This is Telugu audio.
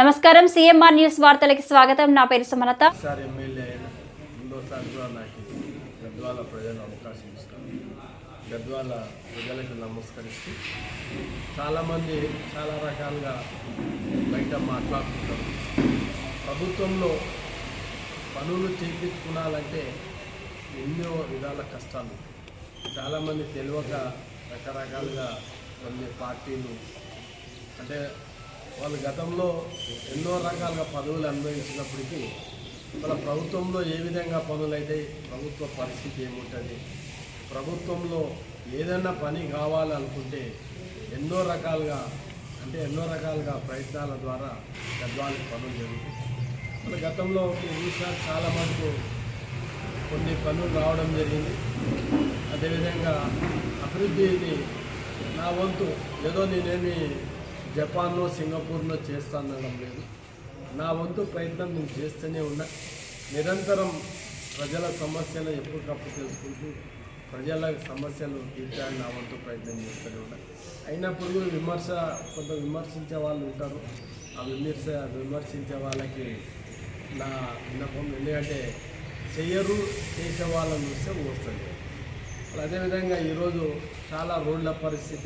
నమస్కారం సిఎంఆర్ న్యూస్ వార్తలకి స్వాగతం. నా పేరు సుమలత. ఎమ్మెల్యే నాకు గద్వాల ప్రజలు అవకాశం ఇస్తారు గద్వాల ప్రజలకు నమస్కరిస్తూ చాలామంది చాలా రకాలుగా బయట మాట్లాడుకుంటారు. ప్రభుత్వంలో పనులు చేయించుకున్నాలంటే ఎన్నో విధాల కష్టాలు. చాలామంది తెలియక రకరకాలుగా కొన్ని పార్టీలు అంటే వాళ్ళు గతంలో ఎన్నో రకాలుగా పదవులు అనుభవించినప్పటికీ మన ప్రభుత్వంలో ఏ విధంగా పనులు అయితే ప్రభుత్వ పరిస్థితి ఏముంటుంది ప్రభుత్వంలో ఏదైనా పని కావాలనుకుంటే ఎన్నో రకాలుగా అంటే ఎన్నో రకాలుగా ప్రయత్నాల ద్వారా పెద్దవాళ్ళకి పనులు జరుగుతాయి. మన గతంలో చూసినా చాలా కొన్ని పనులు రావడం జరిగింది. అదేవిధంగా అభివృద్ధిని నా వంతు ఏదో నేనేమి జపాన్లో సింగపూర్లో చేస్తానడం లేదు. నా వంతు ప్రయత్నం నేను చేస్తూనే ఉన్నా. నిరంతరం ప్రజల సమస్యలు ఎప్పటికప్పుడు తెలుసుకుంటూ ప్రజల సమస్యలు తీర్చాలని నా వంతు ప్రయత్నం చేస్తూనే ఉన్నా. అయినప్పుడు కూడా విమర్శ కొంత విమర్శించే వాళ్ళు ఉంటారు. ఆ విమర్శ విమర్శించే వాళ్ళకి నా విన్నపం ఎందుకంటే చెయ్యరు చేసే వాళ్ళని చూస్తే వస్తుంది అదేవిధంగా ఈరోజు చాలా రోడ్ల పరిస్థితి